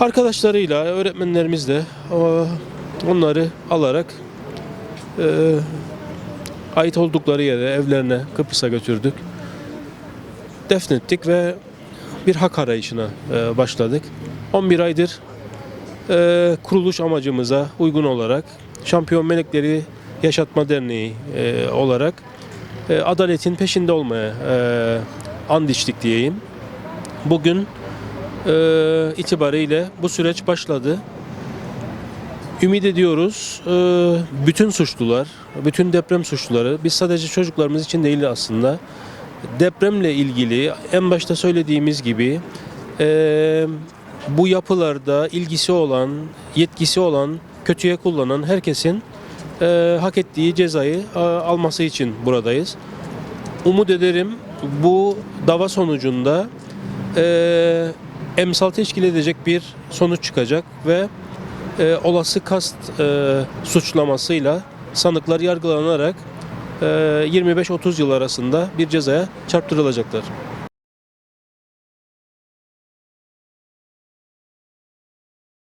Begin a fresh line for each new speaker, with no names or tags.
Arkadaşlarıyla, öğretmenlerimizle o- onları alarak e, ait oldukları yere, evlerine, Kıbrıs'a götürdük. Defnettik ve bir hak arayışına e, başladık. 11 aydır e, kuruluş amacımıza uygun olarak Şampiyon Melekleri Yaşatma Derneği e, olarak e, adaletin peşinde olmaya e, and içtik diyeyim. Bugün e, itibariyle bu süreç başladı. Ümit ediyoruz e, bütün suçlular, bütün deprem suçluları, biz sadece çocuklarımız için değil aslında, depremle ilgili en başta söylediğimiz gibi e, bu yapılarda ilgisi olan, yetkisi olan, kötüye kullanan herkesin e, hak ettiği cezayı e, alması için buradayız. Umut ederim bu dava sonucunda e, emsal teşkil edecek bir sonuç çıkacak ve e, olası kast e, suçlamasıyla sanıklar yargılanarak e, 25-30 yıl arasında bir cezaya çarptırılacaklar.